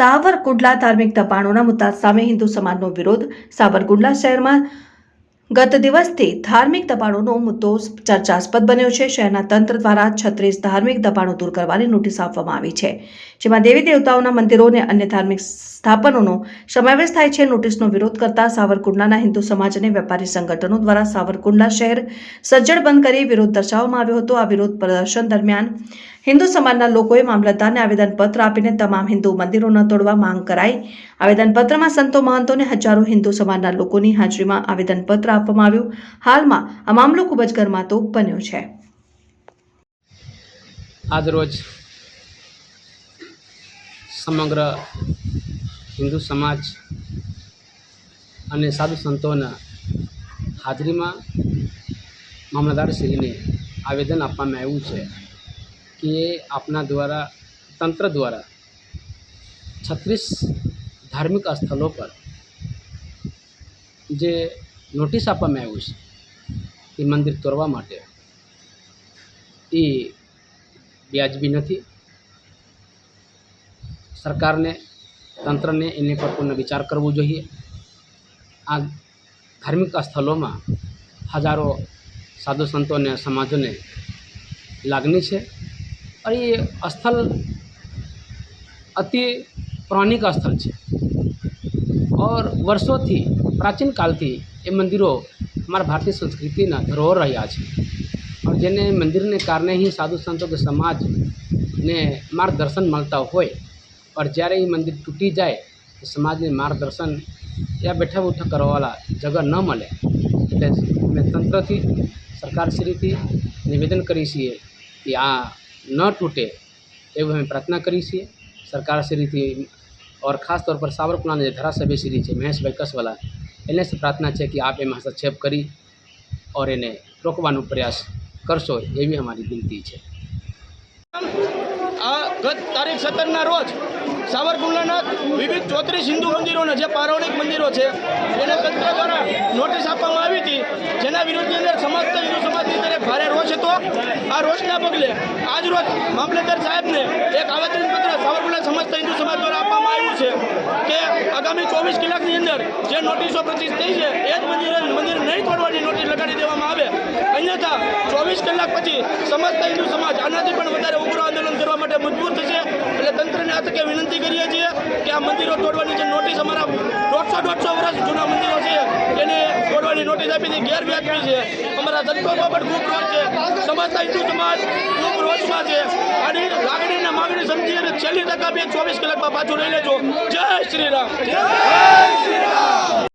સાવરકુંડલા ધાર્મિક દબાણોના મુદ્દા સામે હિન્દુ સમાજનો વિરોધ. સાવરકુંડલા શહેરમાં ગત દિવસથી ધાર્મિક દબાણોનો મુદ્દો ચર્ચાસ્પદ બન્યો છે. શહેરના તંત્ર દ્વારા છત્રીસ ધાર્મિક દબાણો દૂર કરવાની નોટિસ આપવામાં આવી છે. જેમાં દેવી દેવતાઓના મંદિરો અને અન્ય ધાર્મિક સ્થાપનોનો સમાવેશ થાય છે. નોટિસનો વિરોધ કરતા સાવરકુંડલાના હિન્દુ સમાજ અને વેપારી સંગઠનો દ્વારા સાવરકુંડલા શહેર સજ્જડ બંધ કરી વિરોધ દર્શાવવામાં આવ્યો હતો. આ વિરોધ પ્રદર્શન દરમિયાન હિન્દુ સમાજના લોકોએ મામલતદારને આવેદનપત્ર આપીને તમામ હિન્દુ મંદિરો ન તોડવા માંગ કરાઈ. આવેદનપત્રમાં સંતો મહંતોને હજારો હિન્દુ સમાજના લોકોની હાજરીમાં આવેદનપત્ર આપવામાં આવ્યું. હાલમાં આ મામલો ખૂબ જ ગરમાતો બન્યો છે. આજરોજ સમગ્ર હિન્દુ સમાજ અને સાધુ સંતોના હાજરીમાં મામલતદારશ્રીને આવેદન આપવામાં આવ્યું છે. કે આપના દ્વારા તંત્ર દ્વારા છત્રીસ ધાર્મિક સ્થળો પર જે નોટિસ આપવામાં આવ્યું છે એ મંદિર તોડવા માટે એ વ્યાજબી નથી સરકારને તંત્રને એની પર પૂર્ણ વિચાર કરવો જોઈએ આ ધાર્મિક સ્થળોમાં હજારો સાધુ સંતો અને સમાજોને લાગણી છે અને એ સ્થળ અતિ પૌરાણિક સ્થળ છે ઓર વર્ષોથી પ્રાચીન કાલથી એ મંદિરો અમારા ભારતીય સંસ્કૃતિના ધરોહર રહ્યા છે और જેને મંદિરને કારણે ही સાધુ સંતો કે સમાજને માર્ગદર્શન મળતા હોય और જ્યારે એ મંદિર તૂટી જાય તો સમાજને માર્ગદર્શન યા બેઠા ઉઠા કરવાવાળા જગા ન મળે એટલે અમે તંત્રથી સરકારશ્રીથી નિવેદન કરીએ છીએ કે આ ન તૂટે એવું અમે પ્રાર્થના કરીએ છીએ. સરકારશ્રીથી और ख़ास तौर पर सावरकुंडला जे धारासभ्य છે, મહેશભાઈ કસવાલા એને પ્રાર્થના છે કે આપ એમાં હસ્તક્ષેપ કરી ઓર એને રોકવાનો પ્રયાસ કરશો એવી અમારી વિનંતી છે. આ ગત તારીખ સત્તરના રોજ સાવરકુંડલાના વિવિધ ચોત્રીસ હિન્દુ મંદિરોના જે પૌરાણિક મંદિરો છે, એને તંત્ર દ્વારા નોટિસ આપવામાં આવી હતી, જેના વિરુદ્ધની અંદર સમાજ આ રોષના પગલે, આજ રોજ મામલતદાર સાહેબને એક આવેદનપત્ર સાવરકુંડલા સમસ્ત હિન્દુ સમાજ દ્વારા આપવામાં આવ્યું છે કે આગામી ચોવીસ કલાકની અંદર જે નોટિસો પ્રતિષ્ઠ થઈ છે, એ જ મંદિર મંદિર નહીં તોડવાની નોટિસ લગાડી દેવામાં આવે. અન્યથા, ચોવીસ કલાક પછી સમસ્ત હિન્દુ સમાજ આનાથી પણ વધારે ઉગ્ર આંદોલન કરવા માટે મજબૂર થશે. એટલે તંત્રને આ તકે વિનંતી કરીએ છીએ કે આ મંદિરો તોડવાની જે નોટિસ અમારા દોઢસો દોઢસો વર્ષ જૂના મંદિરો છે, એને તોડવાની નોટિસ આપી હતી ગેરવ્યાજબી છે. અમારા સંતોમાં પણ ખૂબ રોજ છે. સમાજના હિન્દુ સમાજ ખૂબ રોજમાં છે. અને લાગણીને માગણી સમજી અને છેલ્લી ટકા બે ચોવીસ કલાકમાં પાછું લઈ લેજો. જય શ્રી રામ.